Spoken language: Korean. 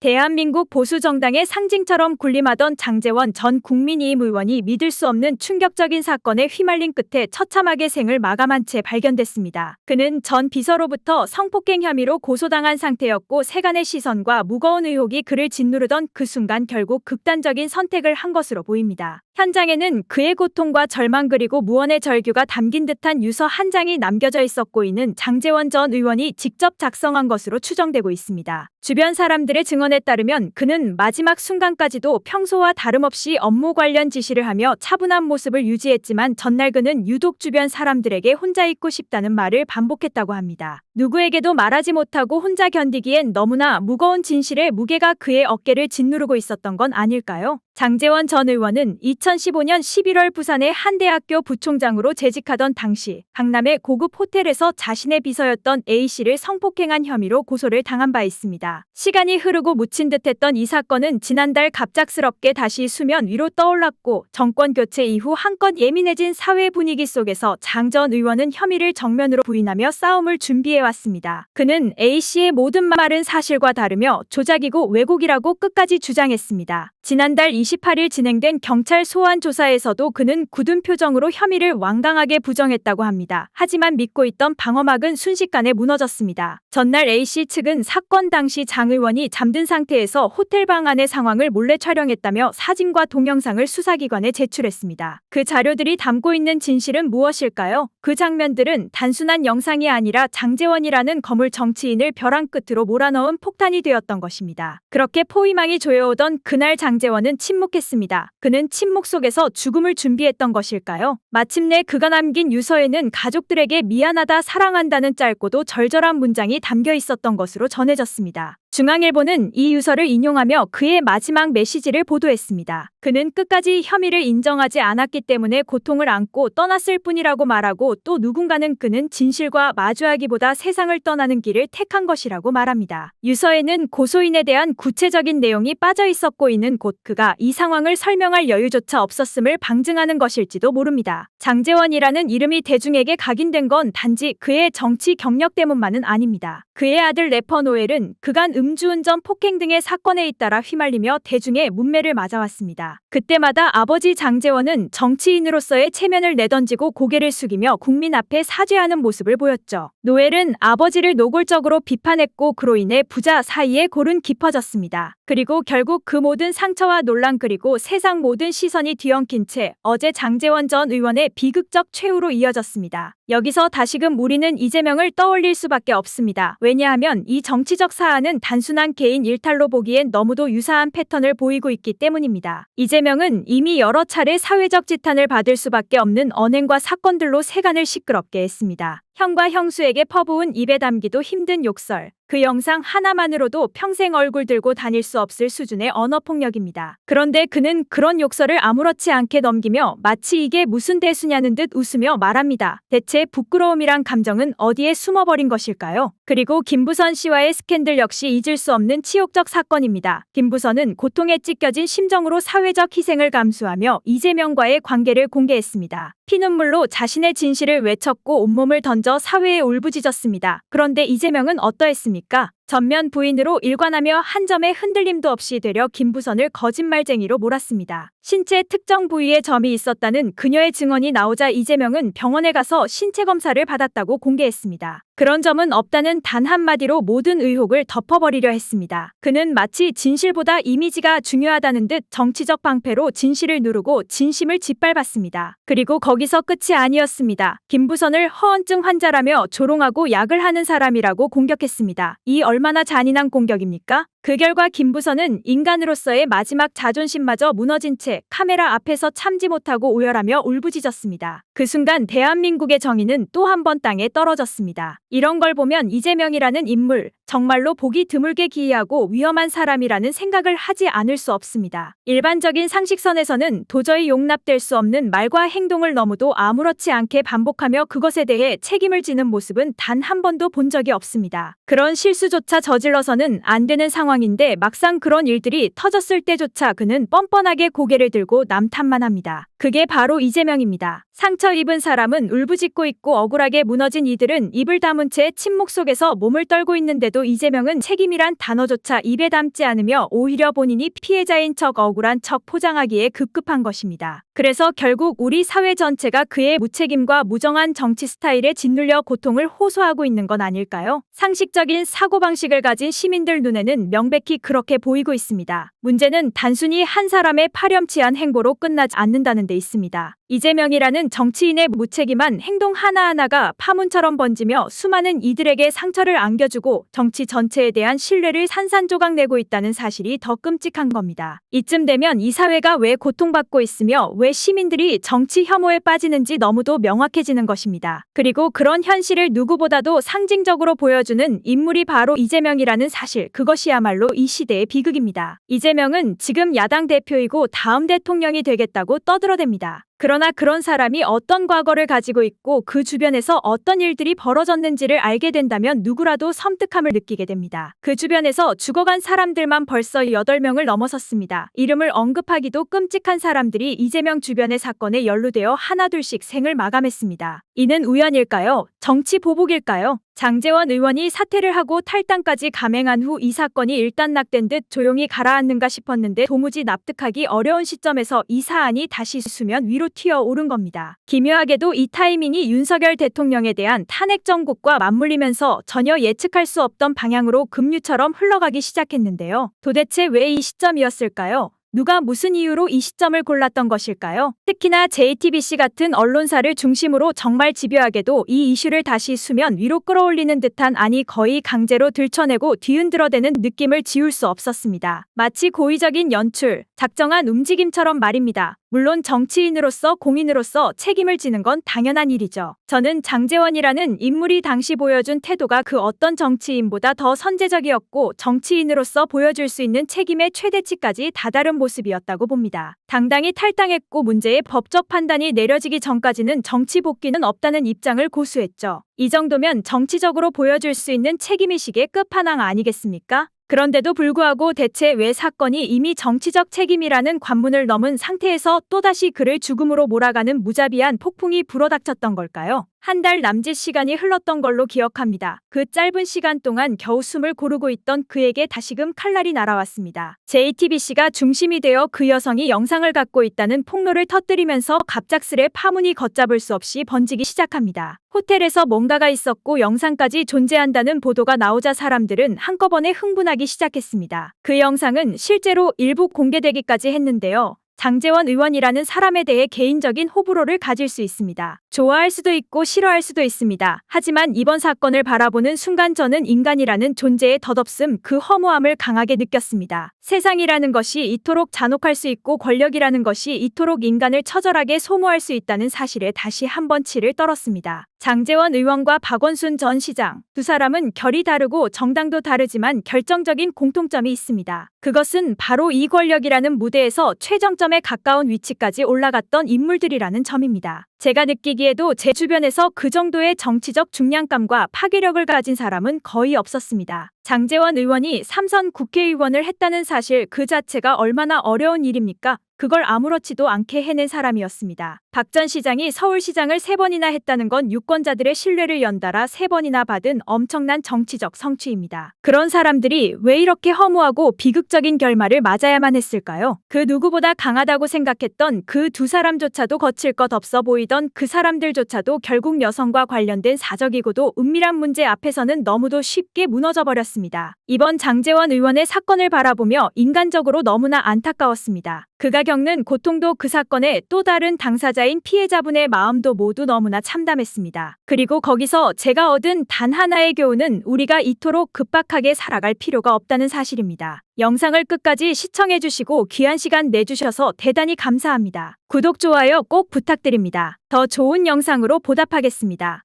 대한민국 보수정당의 상징처럼 군림하던 장재원 전 국민의힘 의원이 믿을 수 없는 충격적인 사건에 휘말린 끝에 처참하게 생을 마감한 채 발견됐습니다. 그는 전 비서로부터 성폭행 혐의로 고소당한 상태였고 세간의 시선과 무거운 의혹이 그를 짓누르던 그 순간 결국 극단적인 선택을 한 것으로 보입니다. 현장에는 그의 고통과 절망 그리고 무언의 절규가 담긴 듯한 유서 한 장이 남겨져 있었고 이는 장재원 전 의원이 직접 작성한 것으로 추정되고 있습니다. 주변 사람들의 증언 에 따르면 그는 마지막 순간까지도 평소와 다름없이 업무 관련 지시를 하며 차분한 모습을 유지했지만 전날 그는 유독 주변 사람들에게 혼자 있고 싶다는 말을 반복했다고 합니다. 누구에게도 말하지 못하고 혼자 견디기엔 너무나 무거운 진실의 무게가 그의 어깨를 짓누르고 있었던 건 아닐까요? 장재원 전 의원은 2015년 11월 부산의 한 대학교 부총장으로 재직하던 당시 강남의 고급 호텔에서 자신의 비서였던 A씨를 성폭행한 혐의로 고소를 당한 바 있습니다. 시간이 흐르고 묻힌 듯했던 이 사건은 지난달 갑작스럽게 다시 수면 위로 떠올랐고 정권 교체 이후 한껏 예민해진 사회 분위기 속에서 장 전 의원은 혐의를 정면으로 부인하며 싸움을 준비해 왔습니다. 그는 A씨의 모든 말은 사실과 다르며 조작이고 왜곡이라고 끝까지 주장했습니다. 지난달 28일 진행된 경찰 소환 조사에서도 그는 굳은 표정으로 혐의를 완강하게 부정했다고 합니다. 하지만 믿고 있던 방어막은 순식간에 무너졌습니다. 전날 A씨 측은 사건 당시 장 의원이 잠든 상태에서 호텔 방 안의 상황을 몰래 촬영했다며 사진과 동영상을 수사기관에 제출했습니다. 그 자료들이 담고 있는 진실은 무엇일까요? 그 장면들은 단순한 영상이 아니라 장재원이라는 거물 정치인을 벼랑 끝으로 몰아넣은 폭탄이 되었던 것입니다. 그렇게 포위망이 조여오던 그날 장재원은 침 묵했습니다. 그는 침묵 속에서 죽음을 준비했던 것일까요? 마침내 그가 남긴 유서에는 가족들에게 미안하다 사랑한다는 짧고도 절절한 문장이 담겨 있었던 것으로 전해졌습니다. 중앙일보는 이 유서를 인용하며 그의 마지막 메시지를 보도했습니다. 그는 끝까지 혐의를 인정하지 않았기 때문에 고통을 안고 떠났을 뿐이라고 말하고 또 누군가는 그는 진실과 마주하기보다 세상을 떠나는 길을 택한 것이라고 말합니다. 유서에는 고소인에 대한 구체적인 내용이 빠져 있었고 이는 곧 그가 이 상황을 설명할 여유조차 없었음을 방증하는 것일지도 모릅니다. 장재원이라는 이름이 대중에게 각인된 건 단지 그의 정치 경력 때문만은 아닙니다. 그의 아들 래퍼 노엘은 그간 음주운전 폭행 등의 사건에 잇따라 휘말리며 대중의 문매를 맞아왔습니다. 그때마다 아버지 장재원은 정치인으로서의 체면을 내던지고 고개를 숙이며 국민 앞에 사죄하는 모습을 보였죠. 노엘은 아버지를 노골적으로 비판했고 그로 인해 부자 사이에 골은 깊어졌습니다. 그리고 결국 그 모든 상처와 논란 그리고 세상 모든 시선이 뒤엉킨 채 어제 장재원 전 의원의 비극적 최후로 이어졌습니다. 여기서 다시금 우리는 이재명을 떠올릴 수밖에 없습니다. 왜냐하면 이 정치적 사안은 단순한 개인 일탈로 보기엔 너무도 유사한 패턴을 보이고 있기 때문입니다. 이재명은 이미 여러 차례 사회적 지탄을 받을 수밖에 없는 언행과 사건들로 세간을 시끄럽게 했습니다. 형과 형수에게 퍼부은 입에 담기도 힘든 욕설. 그 영상 하나만으로도 평생 얼굴 들고 다닐 수 없을 수준의 언어폭력입니다. 그런데 그는 그런 욕설을 아무렇지 않게 넘기며 마치 이게 무슨 대수냐는 듯 웃으며 말합니다. 대체 부끄러움이란 감정은 어디에 숨어버린 것일까요? 그리고 김부선 씨와의 스캔들 역시 잊을 수 없는 치욕적 사건입니다. 김부선은 고통에 찢겨진 심정으로 사회적 희생을 감수하며 이재명과의 관계를 공개했습니다. 피눈물로 자신의 진실을 외쳤고 온몸을 던져 사회에 울부짖었습니다. 그런데 이재명은 어떠했습니까? 전면 부인으로 일관하며 한 점의 흔들림도 없이 되려 김부선을 거짓말쟁이로 몰았습니다. 신체 특정 부위에 점이 있었다는 그녀의 증언이 나오자 이재명은 병원에 가서 신체 검사를 받았다고 공개했습니다. 그런 점은 없다는 단 한마디로 모든 의혹을 덮어버리려 했습니다. 그는 마치 진실보다 이미지가 중요하다는 듯 정치적 방패로 진실을 누르고 진심을 짓밟았습니다. 그리고 거기서 끝이 아니었습니다. 김부선을 허언증 환자라며 조롱하고 약을 하는 사람이라고 공격했습니다. 이 얼마나 잔인한 공격입니까? 그 결과 김부선은 인간으로서의 마지막 자존심마저 무너진 채 카메라 앞에서 참지 못하고 오열하며 울부짖었습니다. 그 순간 대한민국의 정의는 또 한 번 땅에 떨어졌습니다. 이런 걸 보면 이재명이라는 인물, 정말로 보기 드물게 기이하고 위험한 사람이라는 생각을 하지 않을 수 없습니다. 일반적인 상식선에서는 도저히 용납될 수 없는 말과 행동을 너무도 아무렇지 않게 반복하며 그것에 대해 책임을 지는 모습은 단 한 번도 본 적이 없습니다. 그런 실수조차 저질러서는 안 되는 상황 상황인데 막상 그런 일들이 터졌을 때조차 그는 뻔뻔하게 고개를 들고 남 탓만 합니다. 그게 바로 이재명입니다. 상처 입은 사람은 울부짖고 있고 억울하게 무너진 이들은 입을 다문 채 침묵 속에서 몸을 떨고 있는데도 이재명은 책임이란 단어조차 입에 담지 않으며 오히려 본인이 피해자인 척 억울한 척 포장하기에 급급한 것입니다. 그래서 결국 우리 사회 전체가 그의 무책임과 무정한 정치 스타일에 짓눌려 고통을 호소하고 있는 건 아닐까요? 상식적인 사고방식을 가진 시민들 눈에는 명백히 그렇게 보이고 있습니다. 문제는 단순히 한 사람의 파렴치한 행보로 끝나지 않는다는 데 있습니다. 이재명이라는 정치인의 무책임한 행동 하나하나가 파문처럼 번지며 수많은 이들에게 상처를 안겨주고 정치 전체에 대한 신뢰를 산산조각 내고 있다는 사실이 더 끔찍한 겁니다. 이쯤 되면 이 사회가 왜 고통받고 있으며 왜 시민들이 정치 혐오에 빠지는지 너무도 명확해지는 것입니다. 그리고 그런 현실을 누구보다도 상징적으로 보여주는 인물이 바로 이재명이라는 사실, 그것이야말로 이 시대의 비극입니다. 이재명은 지금 야당 대표이고 다음 대통령이 되겠다고 떠들어댑니다. 그러나 그런 사람이 어떤 과거를 가지고 있고 그 주변에서 어떤 일들이 벌어졌는지를 알게 된다면 누구라도 섬뜩함을 느끼게 됩니다. 그 주변에서 죽어간 사람들만 벌써 8명을 넘어섰습니다. 이름을 언급하기도 끔찍한 사람들이 이재명 주변의 사건에 연루되어 하나둘씩 생을 마감했습니다. 이는 우연일까요? 정치 보복일까요? 장재원 의원이 사퇴를 하고 탈당까지 감행한 후 이 사건이 일단락된 듯 조용히 가라앉는가 싶었는데 도무지 납득하기 어려운 시점에서 이 사안이 다시 수면 위로 튀어오른 겁니다. 기묘하게도 이 타이밍이 윤석열 대통령에 대한 탄핵 정국과 맞물리면서 전혀 예측할 수 없던 방향으로 급류처럼 흘러가기 시작했는데요. 도대체 왜 이 시점이었을까요? 누가 무슨 이유로 이 시점을 골랐던 것일까요? 특히나 JTBC 같은 언론사를 중심으로 정말 집요하게도 이 이슈를 다시 수면 위로 끌어올리는 듯한 아니 거의 강제로 들춰내고 뒤흔들어대는 느낌을 지울 수 없었습니다. 마치 고의적인 연출, 작정한 움직임처럼 말입니다. 물론 정치인으로서 공인으로서 책임을 지는 건 당연한 일이죠. 저는 장재원이라는 인물이 당시 보여준 태도가 그 어떤 정치인보다 더 선제적이었고 정치인으로서 보여줄 수 있는 책임의 최대치까지 다다른 모습이었다고 봅니다. 당당히 탈당했고 문제의 법적 판단이 내려지기 전까지는 정치 복귀는 없다는 입장을 고수했죠. 이 정도면 정치적으로 보여줄 수 있는 책임의식의 끝판왕 아니겠습니까? 그런데도 불구하고 대체 왜 사건이 이미 정치적 책임이라는 관문을 넘은 상태에서 또다시 그를 죽음으로 몰아가는 무자비한 폭풍이 불어닥쳤던 걸까요? 한 달 남짓 시간이 흘렀던 걸로 기억합니다. 그 짧은 시간 동안 겨우 숨을 고르고 있던 그에게 다시금 칼날이 날아왔습니다. JTBC가 중심이 되어 그 여성이 영상을 갖고 있다는 폭로를 터뜨리면서 갑작스레 파문이 걷잡을 수 없이 번지기 시작합니다. 호텔에서 뭔가가 있었고 영상까지 존재한다는 보도가 나오자 사람들은 한꺼번에 흥분하기 시작했습니다. 그 영상은 실제로 일부 공개되기까지 했는데요. 장재원 의원이라는 사람에 대해 개인적인 호불호를 가질 수 있습니다. 좋아할 수도 있고 싫어할 수도 있습니다. 하지만 이번 사건을 바라보는 순간 저는 인간이라는 존재의 덧없음, 그 허무함을 강하게 느꼈습니다. 세상이라는 것이 이토록 잔혹할 수 있고 권력이라는 것이 이토록 인간을 처절하게 소모할 수 있다는 사실에 다시 한번 치를 떨었습니다. 장재원 의원과 박원순 전 시장 두 사람은 결이 다르고 정당도 다르지만 결정적인 공통점이 있습니다. 그것은 바로 이 권력이라는 무대에서 최정점에 가까운 위치까지 올라갔던 인물들이라는 점입니다. 제가 느끼기에도 제 주변에서 그 정도의 정치적 중량감과 파괴력을 가진 사람은 거의 없었습니다. 장재원 의원이 삼선 국회의원을 했다는 사실 그 자체가 얼마나 어려운 일입니까? 그걸 아무렇지도 않게 해낸 사람이었습니다. 박 전 시장이 서울시장을 세 번이나 했다는 건 유권자들의 신뢰를 연달아 세 번이나 받은 엄청난 정치적 성취입니다. 그런 사람들이 왜 이렇게 허무하고 비극적인 결말을 맞아야만 했을까요? 그 누구보다 강하다고 생각했던 그 두 사람조차도 거칠 것 없어 보이던 그 사람들조차도 결국 여성과 관련된 사적이고도 은밀한 문제 앞에서는 너무도 쉽게 무너져 버렸습니다. 이번 장재원 의원의 사건을 바라보며 인간적으로 너무나 안타까웠습니다. 그가 겪는 고통도 그 사건의 또 다른 당사자인 피해자분의 마음도 모두 너무나 참담했습니다. 그리고 거기서 제가 얻은 단 하나의 교훈은 우리가 이토록 급박하게 살아갈 필요가 없다는 사실입니다. 영상을 끝까지 시청해주시고 귀한 시간 내주셔서 대단히 감사합니다. 구독, 좋아요 꼭 부탁드립니다. 더 좋은 영상으로 보답하겠습니다.